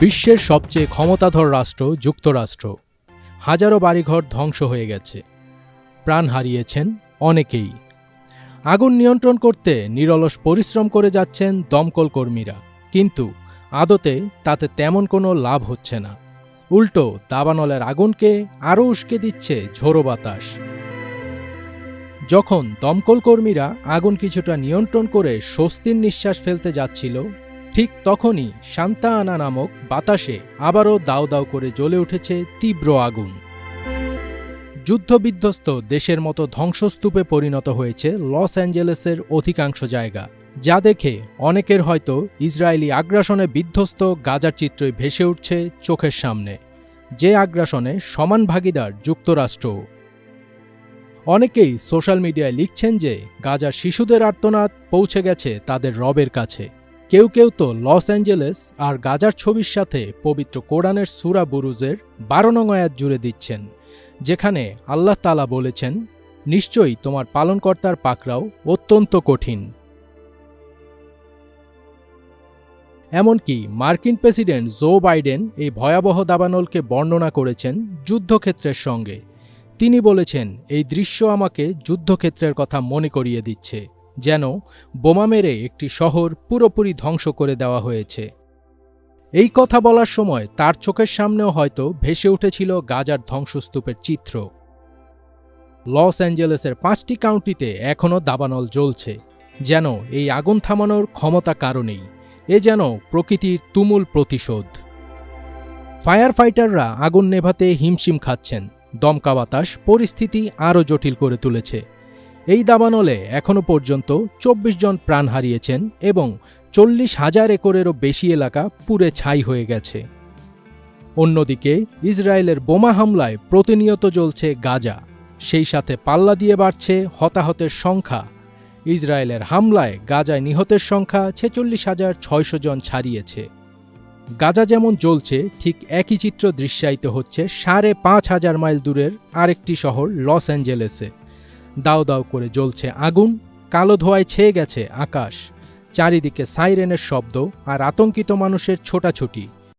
বিশ্বের সবচেয়ে ক্ষমতাধর রাষ্ট্র, যুক্তরাষ্ট্র। হাজারো বাড়িঘর ধ্বংস হয়ে গেছে। প্রাণ হারিয়েছেন অনেকেই। আগুন নিয়ন্ত্রণ করতে নিরলস পরিশ্রম করে যাচ্ছেন দমকল কর্মীরা। কিন্তু আদতে তাতে তেমন কোনো লাভ হচ্ছে না। উল্টো দাবানলের আগুনকে আরও উস্কে দিচ্ছে ঝোড়ো বাতাস। যখন দমকল কর্মীরা আগুন কিছুটা নিয়ন্ত্রণ করে স্বস্তির নিঃশ্বাস ফেলতে যাচ্ছিল ঠিক তখনই শান্তা আনা নামক বাতাসে আবারও দাও দাও করে জ্বলে উঠেছে তীব্র আগুন। যুদ্ধবিধ্বস্ত দেশের মতো ধ্বংসস্তূপে পরিণত হয়েছে লস অ্যাঞ্জেলেসের অধিকাংশ জায়গা, যা দেখে অনেকের হয়তো ইসরায়েলি আগ্রাসনে বিধ্বস্ত গাজার চিত্রই ভেসে উঠছে চোখের সামনে, যে আগ্রাসনে সমান ভাগিদার যুক্তরাষ্ট্র। অনেকেই সোশ্যাল মিডিয়ায় লিখছেন যে গাজার শিশুদের আর্তনাদ পৌঁছে গেছে তাদের রবের কাছে। কেউ কেউ তো লস অ্যাঞ্জেলেস আর গাজার ছবির সাথে পবিত্র কোরআনের সুরা বুরুজের বারো নং আয়াত জুড়ে দিচ্ছেন, যেখানে আল্লাহ তালা বলেছেন, নিশ্চয়ই তোমার পালনকর্তার পাকরাও অত্যন্ত কঠিন। এমনকি মার্কিন প্রেসিডেন্ট জো বাইডেন এই ভয়াবহ দাবানলকে বর্ণনা করেছেন যুদ্ধক্ষেত্রের সঙ্গে। তিনি বলেছেন, এই দৃশ্য আমাকে যুদ্ধক্ষেত্রের কথা মনে করিয়ে দিচ্ছে। যেন বোমা মেরে একটি শহর পুরোপুরি ধ্বংস করে দেওয়া হয়েছে। এই কথা বলার সময় তার চোখের সামনেও হয়তো ভেসে উঠেছিল গাজার ধ্বংসস্তূপের চিত্র। লস অ্যাঞ্জেলেসের পাঁচটি কাউন্টিতে এখনও দাবানল জ্বলছে, যেন এই আগুন থামানোর ক্ষমতা কারণেই এ যেন প্রকৃতির তুমুল প্রতিশোধ। ফায়ার ফাইটাররা আগুন নেভাতে হিমশিম খাচ্ছেন। দমকা বাতাস পরিস্থিতি আরও জটিল করে তুলেছে। এই দাবানলে এখনও পর্যন্ত চব্বিশ জন প্রাণ হারিয়েছেন এবং চল্লিশ হাজার একরেরও বেশি এলাকা পুরে ছাই হয়ে গেছে। অন্যদিকে ইসরায়েলের বোমা হামলায় প্রতিনিয়ত জ্বলছে গাজা। সেই সাথে পাল্লা দিয়ে বাড়ছে হতাহতের সংখ্যা। ইসরায়েলের হামলায় গাজায় নিহতের সংখ্যা ছেচল্লিশ হাজার ছয়শো জন ছাড়িয়েছে। গাজা যেমন জ্বলছে, ঠিক একই চিত্র দৃশ্যায়িত হচ্ছে সাড়ে পাঁচ হাজার মাইল দূরের আরেকটি শহর লস অ্যাঞ্জেলেসে। দাও দাও করে জ্বলছে আগুন, কালো ধোয়ায় ছেয়ে গেছে আকাশ। চারিদিকে সাইরেনের শব্দ আর আতঙ্কিত মানুষের ছোটাছুটি।